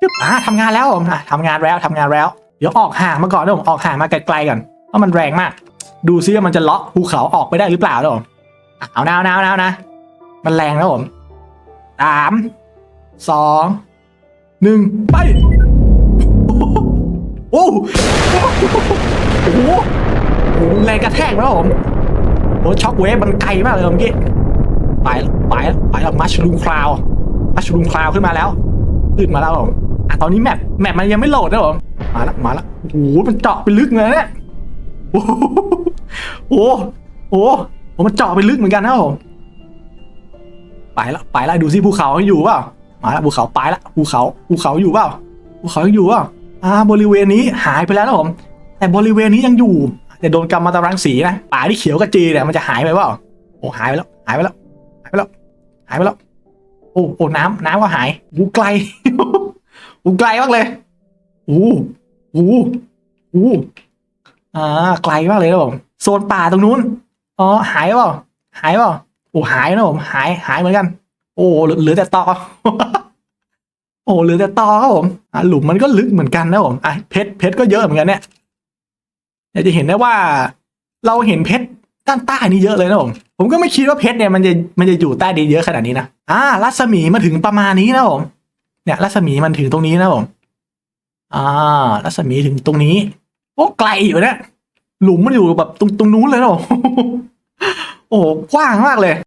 จึ๊บอ่าทำงานแล้วผมอะทำงานแล้วทำงานแล้ว เดี๋ยวออกห่างมาก่อนนะผมออกห่างมาไกลๆก่อนเพราะมันแรงมาก ดูซิว่ามันจะเลาะภูเขาออกไปได้หรือเปล่านะผมเอานะเอานะเอานนะ มันแรงนะผมสามสองหนึ่งไปโอ้โหโอ้โหแรงกระแทกนะผมโอ้ช็อคเวฟมันไกลมากเลยเมื่อกี้ไปแล้วไปแล้วไปแล้วมัชลูมคลาวมัชลูมคลาวขึ้นมาแล้ว ขึ้นมาแล้วผมอะตอนนี้แมปแมปมันยังไม่โหลดนะผมมาแล้วมาแล้วโอ้โหมันเจาะไปลึกเลยเนี่ยโอ้โหโอ้โหมันเจาะไปลึกเหมือนกันนะผมไปล้วไปล้วดูซิภูเขายังอยู่เปล่ามาล้วภูเขาไปล้วภูเขาภูเขาอยู่เปล่าภูเขายังอยู่เปล่าอ่าบริเวณนี้หายไปแล้วนะผมแต่บริเวณนี้ยังอยู่แต่โดนกรรมมาตรังสีนะป่าที่เขียวกับจีเนี่ยมันจะหายไปเปล่าโอ้หายไปแล้วหายไปแล้วหายไปแล้วหายไปแล้ว โอ้โอ้น้ำน้ำก็หายอูไกลอูไกลมากเลยอูอูอูอ่าไกลมากเลยนะผมโซนป่าตรงนู้นอ๋อหายเปล่าหายเปล่าโอ้หายนะผมหายหายเหมือนกัน โอ้เหลือแต่ตอโอ้เหลือแต่ตอครับผมอะหลุมมันก็ลึกเหมือนกันนะผมอะเพชรเพชรก็เยอะเหมือนกันเนี่ยจะเห็นได้ว่า เราเห็นเพชรด้านใต้นี่เยอะเลยนะผม ผมก็ไม่คิดว่าเพชรเนี่ยมันจะมันจะอยู่ใต้ดินเยอะขนาดนี้นะอ่ารัศมีมาถึงประมาณนี้นะผมเนี่ย รัศมีมันถึงตรงนี้นะผมอ่า รัศมีถึงตรงนี้โอ้ไกลอยู่นะหลุมมันอยู่แบบตรงตรงนู้นเลยนะผมโอ้กว้างมากเลย